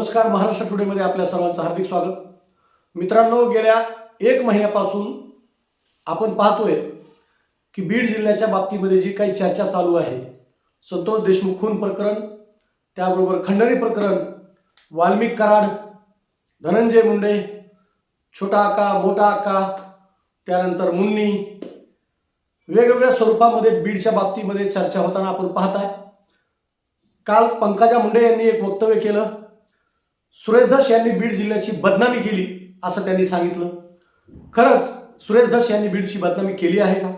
नमस्कार महाराष्ट्र टुडेमध्ये आपल्या सर्वांचं हार्दिक स्वागत. मित्रांनो गेल्या एक महिन्यापासून आपण पाहतोय की बीड जिल्ह्याच्या बाबतीमध्ये जी काही चर्चा चालू आहे संतोष देशमुख खून प्रकरण त्याबरोबर खंडणी प्रकरण वाल्मिक कराड धनंजय मुंडे छोटा आका मोठा आका त्यानंतर मुन्नी वेगवेगळ्या स्वरूपामध्ये बीडच्या बाबतीमध्ये चर्चा होताना आपण पाहताय. काल पंकजा मुंडे यांनी एक वक्तव्य केलं. सुरेश धस यांनी बीड जिल्ह्याची बदनामी केली असं त्यांनी सांगितलं. खरंच सुरेश धस यांनी बीडची बदनामी केली आहे का?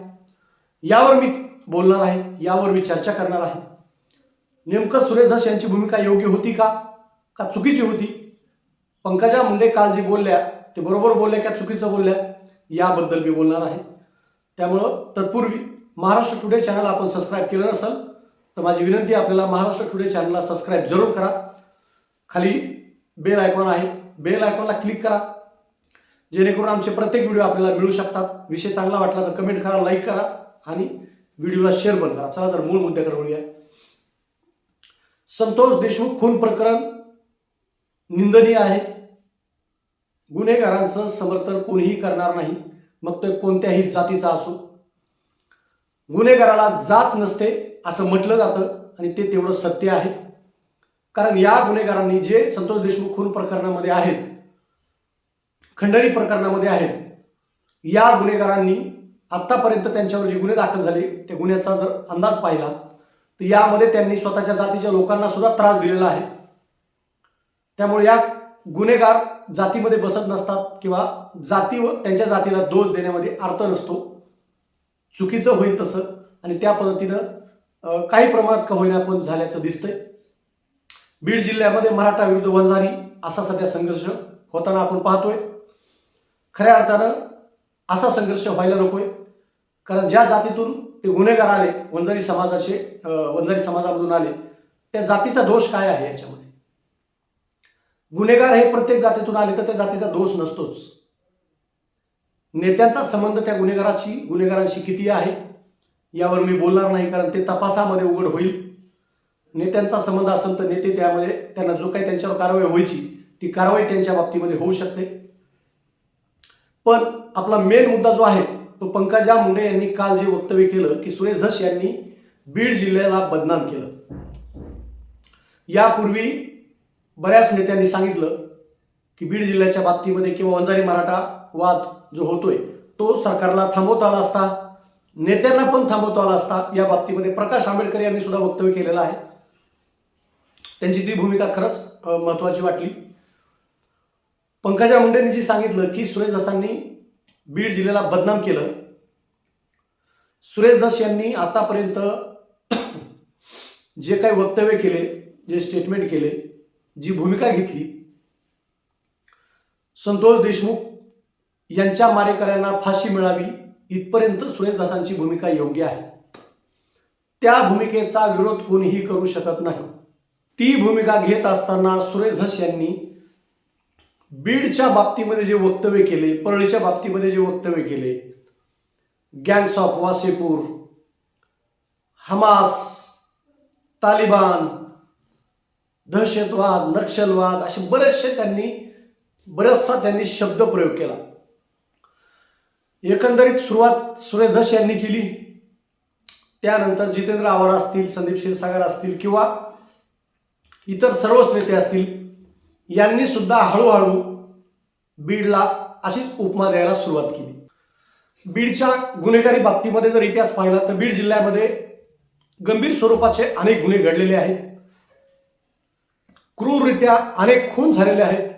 यावर मी बोलणार आहे यावर मी चर्चा करणार आहे. नेमकं सुरेश धस यांची भूमिका योग्य होती का? का चुकीची होती? पंकजा मुंडे काल जी बोलल्या ते बरोबर बोलल्या का चुकीचं बोलल्या याबद्दल मी बोलणार आहे. त्यामुळं तत्पूर्वी महाराष्ट्र टुडे चॅनल आपण सबस्क्राईब केलं नसेल तर माझी विनंती आपल्याला महाराष्ट्र टुडे चॅनलला सबस्क्राईब जरूर करा. खाली बेल आयकॉन आहे. बेल आयकॉनला क्लिक करा. जेणेकरून आमचे प्रत्येक व्हिडिओ आपल्याला मिळू शकतात. विषय चांगला वाटला तर कमेंट करा लाईक करा आणि व्हिडिओला शेअर पण करा. चला तर मूळ मुद्द्याकडे वळूया. संतोष देशमुख खून प्रकरण निंदनीय आहे. गुन्हेगारांचं समर्थन कोणीही करणार नाही. मग तो कोणत्याही जातीचा असो. गुन्हेगाराला जात नसते असं म्हटलं जातं आणि ते तेवढं सत्य आहे. कारण या गुन्हेगारांनी जे संतोष देशमुख खून प्रकरणामध्ये आहेत खंडणी प्रकरणामध्ये आहेत या गुन्हेगारांनी आत्तापर्यंत त्यांच्यावर जे गुन्हे दाखल झाले त्या गुन्ह्याचा जर अंदाज पाहिला तर यामध्ये त्यांनी स्वतःच्या जातीच्या लोकांना सुद्धा त्रास दिलेला आहे. त्यामुळे या गुन्हेगार जातीमध्ये बसत नसतात किंवा जाती व त्यांच्या जातीला दोष देण्यामध्ये अर्थ नसतो. चुकीचं होईल तसं आणि त्या पद्धतीनं काही प्रमाणात का होईना पण झाल्याचं दिसतंय. बीड जिल्ह्यामध्ये मराठा विरुद्ध वंजारी असा सध्या संघर्ष होताना आपण पाहतोय. खऱ्या अर्थानं असा संघर्ष व्हायला नकोय. कारण ज्या जातीतून ते गुन्हेगार आले वंजारी समाजाचे वंजारी समाजामधून आले त्या जातीचा दोष काय आहे याच्यामध्ये? गुन्हेगार हे प्रत्येक जातीतून आले तर त्या जातीचा दोष नसतोच. नेत्यांचा संबंध त्या गुन्हेगाराची गुन्हेगारांशी किती आहे यावर मी बोलणार नाही कारण ते तपासामध्ये उघड होईल. नेत्यांचा संबंध असेल तर नेते त्यामध्ये त्यांना जो काही त्यांच्यावर कारवाई व्हायची ती कारवाई त्यांच्या बाबतीमध्ये होऊ शकते. पण आपला मेन मुद्दा जो आहे तो पंकजा मुंडे यांनी काल जे वक्तव्य केलं की सुरेश धस यांनी बीड जिल्ह्याला बदनाम केलं. यापूर्वी बऱ्याच नेत्यांनी सांगितलं की बीड जिल्ह्याच्या बाबतीमध्ये किंवा वंजारी मराठा वाद जो होतोय तो सरकारला थांबवता आला असता नेत्यांना पण थांबवता आला असता या बाबतीमध्ये प्रकाश आंबेडकर यांनी सुद्धा वक्तव्य केलेलं आहे. त्यांची ती भूमिका खरंच महत्त्वाची महत्वाची वाटली. पंकजा मुंडेंनी जी सांगितलं की सुरेश दसांनी बीड जिल्ह्याला बदनाम केलं सुरेश दस यांनी आतापर्यंत जे काही वक्तव्य केले जे स्टेटमेंट केले जी भूमिका घेतली संतोष देशमुख यांच्या मारेकऱ्यांना फाशी मिळावी इथपर्यंत सुरेश दासांची भूमिका योग्य आहे. त्या भूमिकेचा विरोध कोणीही करू शकत नाही. ती भूमिका घेत असताना सुरेश धस यांनी बीडच्या बाबतीमध्ये जे वक्तव्य केले परळीच्या बाबतीमध्ये जे वक्तव्य केले gangs of Wasseypur Hamas Taliban दहशतवाद नक्षलवाद असे बरेचसे त्यांनी बरेचसा त्यांनी शब्द प्रयोग केला. एकंदरीत सुरुवात सुरेश धस यांनी केली. त्यानंतर जितेंद्र आव्हाड असतील संदीप क्षीरसागर असतील किंवा इतर सर्वच नेते असतील यांनी सुद्धा हळूहळू बीडला अशीच उपमा द्यायला सुरुवात केली. बीडच्या गुन्हेगारी बाबतीमध्ये जर इतिहास पाहिला तर बीड जिल्ह्यामध्ये गंभीर स्वरूपाचे अनेक गुन्हे घडलेले आहेत. क्रूररित्या अनेक खून झालेले आहेत.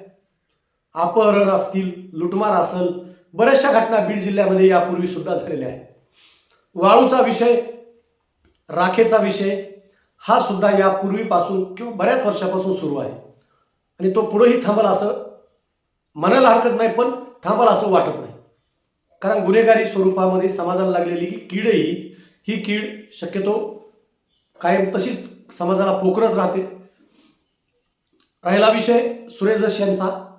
अपहरण असतील लुटमार असेल बऱ्याचशा घटना बीड जिल्ह्यामध्ये यापूर्वी सुद्धा झालेल्या आहेत. वाळूचा विषय राखेचा विषय हा सुद्धा यापूर्वीपासून किंवा बऱ्याच वर्षापासून सुरू आहे. आणि तो पुढेही थांबल असं म्हणायला हरकत नाही पण थांबल असं वाटत नाही. कारण गुन्हेगारी स्वरूपामध्ये समाजाला लागलेली की कीडही ही कीड शक्यतो कायम तशीच समाजाला पोखरत राहते. राहिला विषय सुरेश दस यांचा.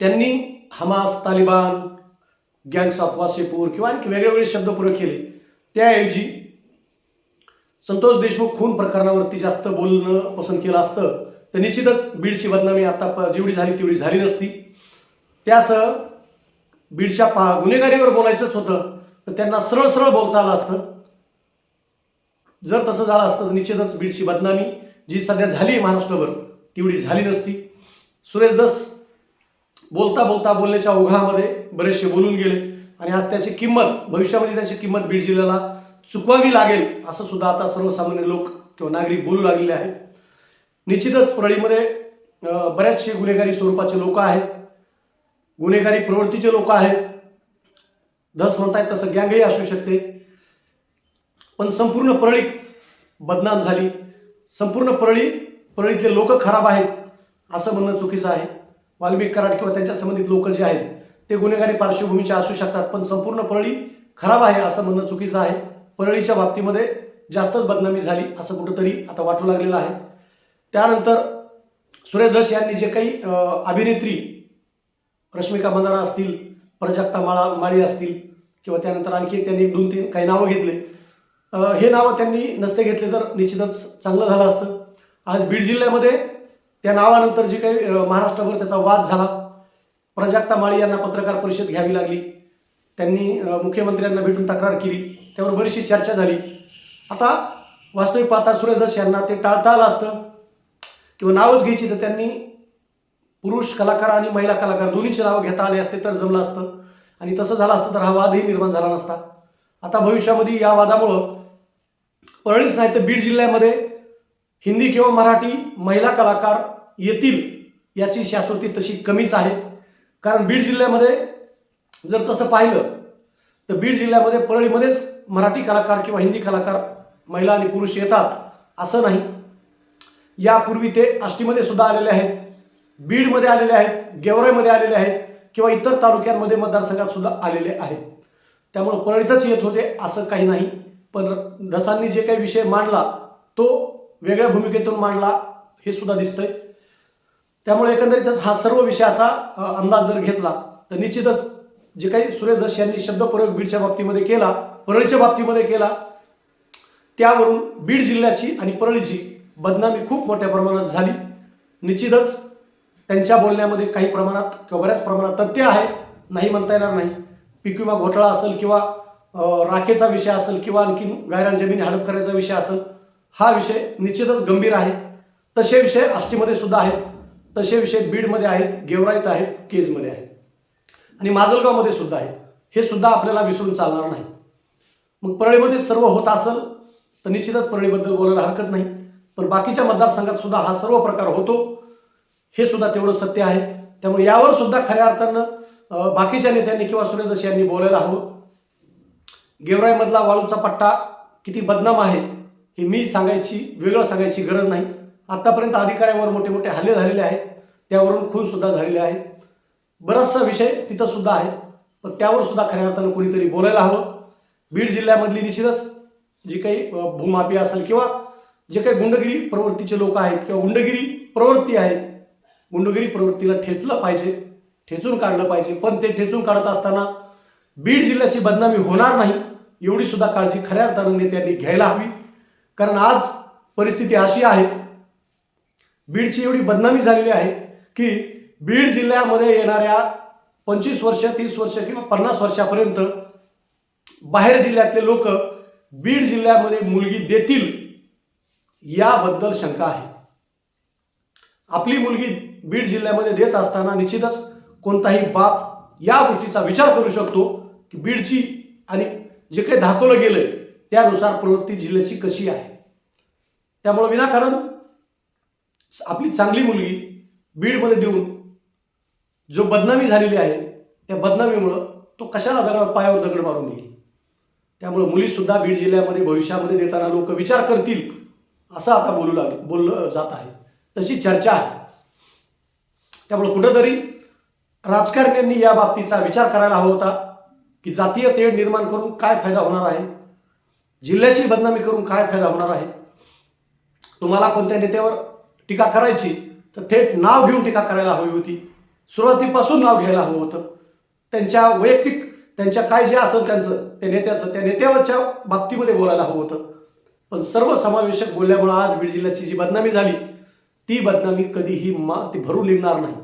त्यांनी Hamas Taliban gangs of Wasseypur किंवा आणखी वेगळे शब्द प्रयोग केले. त्याऐवजी संतोष देशमुख खून प्रकरणावरती जास्त बोलणं पसंत केलं असतं तर निश्चितच बीडची बदनामी आता प- जेवढी झाली तेवढी झाली नसती. त्यासह बीडच्या पहा गुन्हेगारीवर बोलायचंच होतं तर त्यांना सरळ सरळ बोलता आलं असतं. जर तसं झालं असतं तर निश्चितच बीडची बदनामी जी सध्या झाली महाराष्ट्रभर तेवढी झाली नसती. सुरेश दस बोलता बोलता बोलण्याच्या ओघामध्ये बरेचसे बोलून गेले आणि आज त्याची किंमत भविष्यामध्ये त्याची किंमत बीड जिल्ह्याला चुकवावी लागेल असं सुद्धा आता सर्वसामान्य लोक किंवा नागरिक बोलू लागलेले आहेत. निश्चितच परळीमध्ये बऱ्याचशे गुन्हेगारी स्वरूपाचे लोक आहेत. गुन्हेगारी प्रवृत्तीचे लोक आहेत. धस म्हणतायत तसं गँगही असू शकते. पण संपूर्ण परळी बदनाम झाली. संपूर्ण परळी परळीतले लोक खराब आहेत असं म्हणणं चुकीचं आहे. वाल्मिक कराड किंवा त्यांच्या संबंधित लोक जे आहेत ते गुन्हेगारी पार्श्वभूमीचे असू शकतात पण संपूर्ण परळी खराब आहे असं म्हणणं चुकीचं आहे. परळीच्या बाबतीमध्ये जास्तच बदनामी झाली असं कुठंतरी आता वाटू लागलेलं आहे. त्यानंतर सुरेश दश यांनी जे काही अभिनेत्री रश्मिका मंदाना असतील प्रजक्ता माळा माळी असतील किंवा त्यानंतर आणखी त्यांनी दोन तीन काही नावं घेतले. हे नावं त्यांनी नसते घेतले तर निश्चितच चांगलं झालं असतं. आज बीड जिल्ह्यामध्ये त्या नावानंतर जे काही महाराष्ट्रभर त्याचा वाद झाला. प्रजाक्ता माळी यांना पत्रकार परिषद घ्यावी लागली. त्यांनी मुख्यमंत्र्यांना भेटून तक्रार केली. त्यावर बरीचशी चर्चा झाली. आता वास्तविक पाहता सुरेश यांना ते टाळता आलं असतं. किंवा नावच घ्यायची तर त्यांनी पुरुष कलाकार आणि महिला कलाकार दोन्हीची नावं घेता आले असते तर जमलं असतं. आणि तसं झालं असतं तर हा वादही निर्माण झाला नसता. आता भविष्यामध्ये या वादामुळं परळीच नाही तर बीड जिल्ह्यामध्ये हिंदी किंवा मराठी महिला कलाकार येतील याची शाश्वती तशी कमीच आहे. कारण बीड जिल्ह्यामध्ये जर तसं पाहिलं तर बीड जिल्ह्यामध्ये परळीमध्येच मराठी कलाकार किंवा हिंदी कलाकार महिला आणि पुरुष येतात असं नाही. यापूर्वी ते आष्टीमध्ये सुद्धा आलेले आहेत. बीडमध्ये आलेले आहेत गेवराईमध्ये आलेले आहेत किंवा इतर तालुक्यांमध्ये मतदारसंघात सुद्धा आलेले आहेत. त्यामुळं परळीतच येत होते असं काही नाही. पण धसांनी जे काही विषय मांडला तो वेगळ्या भूमिकेतून मांडला हे सुद्धा दिसतंय. त्यामुळे एकंदरीतच हा सर्व विषयाचा अंदाज जर घेतला तर निश्चितच जे काही सुरेश धस यांनी शब्दप्रयोग बीडच्या बाबतीमध्ये केला परळीच्या बाबतीमध्ये केला त्यावरून बीड जिल्ह्याची आणि परळीची बदनामी खूप मोठ्या प्रमाणात झाली. निश्चितच त्यांच्या बोलण्यामध्ये काही प्रमाणात किंवा बऱ्याच प्रमाणात तथ्य आहे नाही म्हणता येणार नाही. पीक विमा घोटाळा असेल किंवा राखेचा विषय असेल किंवा आणखी गायरान जमीन हडप करायचा विषय असेल हा विषय निश्चितच गंभीर आहे. तसे विषय आष्टीमध्ये सुद्धा आहेत. तसे विषय बीडमध्ये आहेत गेवराईत आहेत केजमध्ये आहेत. आणि माजलगावमध्ये सुद्धा आहेत. हे सुद्धा आपल्याला विसरून चालणार नाही मग परळीमध्ये सर्व होत असेल तर निश्चितच परळीबद्दल बोलायला हरकत नाही. पण बाकीच्या मतदारसंघात सुद्धा हा सर्व प्रकार होतो. हे सुद्धा तेवढं सत्य आहे. त्यामुळे यावर सुद्धा खऱ्या अर्थानं बाकीच्या नेत्यांनी किंवा सुरेश यांनी बोलायला हवं. गेवराईमधला वाळूचा पट्टा किती बदनाम आहे हे मी सांगायची वेगळं सांगायची गरज नाही. आतापर्यंत अधिकाऱ्यांवर मोठे मोठे हल्ले झालेले आहेत. त्यावरून खून सुद्धा झालेले आहेत. बराचसा विषय तिथं सुद्धा आहे. पण त्यावर सुद्धा खऱ्या अर्थानं कोणीतरी बोलायला हवं. बीड जिल्ह्यामधली निश्चितच जी काही भूमापी असेल किंवा जे काही गुंडगिरी प्रवृत्तीचे लोक आहेत किंवा गुंडगिरी प्रवृत्ती आहे गुंडगिरी प्रवृत्तीला ठेचलं पाहिजे ठेचून काढलं पाहिजे. पण ते ठेचून काढत असताना बीड जिल्ह्याची बदनामी होणार नाही एवढी सुद्धा काळजी खऱ्या अर्थानं नेत्यांनी घ्यायला हवी. कारण आज परिस्थिती अशी आहे बीडची एवढी बदनामी झालेली आहे की बीड जिल्ह्यामध्ये येणाऱ्या पंचवीस वर्ष तीस वर्ष किंवा पन्नास वर्षापर्यंत बाहेर जिल्ह्यातले लोक बीड जिल्ह्यामध्ये मुलगी देतील याबद्दल शंका आहे. आपली मुलगी बीड जिल्ह्यामध्ये देत असताना निश्चितच कोणताही बाप या गोष्टीचा विचार करू शकतो की बीडची आणि जे काही दाखवलं गेलं त्यानुसार प्रवृत्ती जिल्ह्याची कशी आहे. त्यामुळे विनाकारण आपली चांगली मुलगी बीडमध्ये देऊन जो बदनामी झालेली आहे त्या बदनामीमुळं तो कशाला दगड पायावर दगड मारून घेईल? त्यामुळं मुलीसुद्धा बीड जिल्ह्यामध्ये भविष्यामध्ये देताना लोक विचार करतील असं आता बोलू लाग बोललं जात आहे. तशी चर्चा आहे. त्यामुळं कुठंतरी राजकारण्यांनी या बाबतीचा विचार करायला हवा होता की जातीय तेढ निर्माण करून काय फायदा होणार आहे? जिल्ह्याची बदनामी करून काय फायदा होणार आहे? तुम्हाला कोणत्या नेत्यावर टीका करायची तर थेट नाव घेऊन टीका करायला हवी होती. सुरुवातीपासून नाव घ्यायला हवं होतं. त्यांच्या वैयक्तिक त्यांच्या काय जे असेल त्यांचं त्या नेत्याचं त्या नेत्यावरच्या बाबतीमध्ये बोलायला हवं होतं. पण सर्व समावेशक बोलल्यामुळं आज बीड जिल्ह्याची जी बदनामी झाली ती बदनामी कधीही मा ती भरून निघणार नाही.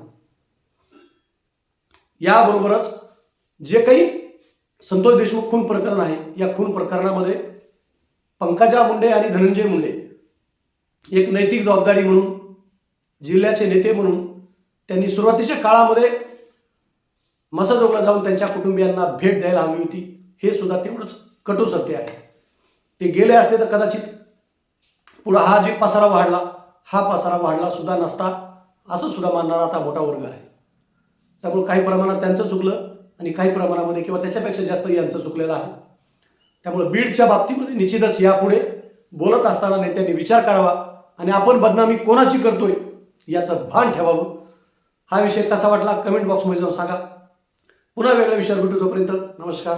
याबरोबरच जे काही संतोष देशमुख खून प्रकरण आहे या खून प्रकरणामध्ये पंकजा मुंडे आणि धनंजय मुंडे एक नैतिक जबाबदारी म्हणून जिल्ह्याचे नेते म्हणून त्यांनी सुरुवातीच्या काळामध्ये मसाजोगला जाऊन त्यांच्या कुटुंबियांना भेट द्यायला हवी होती. हे सुद्धा तेवढंच कटू सत्य आहे. ते गेले असते तर कदाचित पुढं हा जे पसारा वाढला हा पसारा वाढला सुद्धा नसता असं सुद्धा मानणारा आता मोठा वर्ग आहे. त्यामुळे काही प्रमाणात त्यांचं चुकलं आणि काही प्रमाणामध्ये किंवा त्याच्यापेक्षा जास्त यांचं चुकलेलं आहे. त्यामुळे बीडच्या बाबतीमध्ये निश्चितच यापुढे बोलत असताना नेत्यांनी विचार करावा आणि आपण बदनामी कोणाची करतोय याचं भान ठेवावं. हा विषय कसा वाटला? कमेंट बॉक्समध्ये जाऊन सांगा. पुन्हा वेगळ्या विषयावर भेटू तोपर्यंत नमस्कार.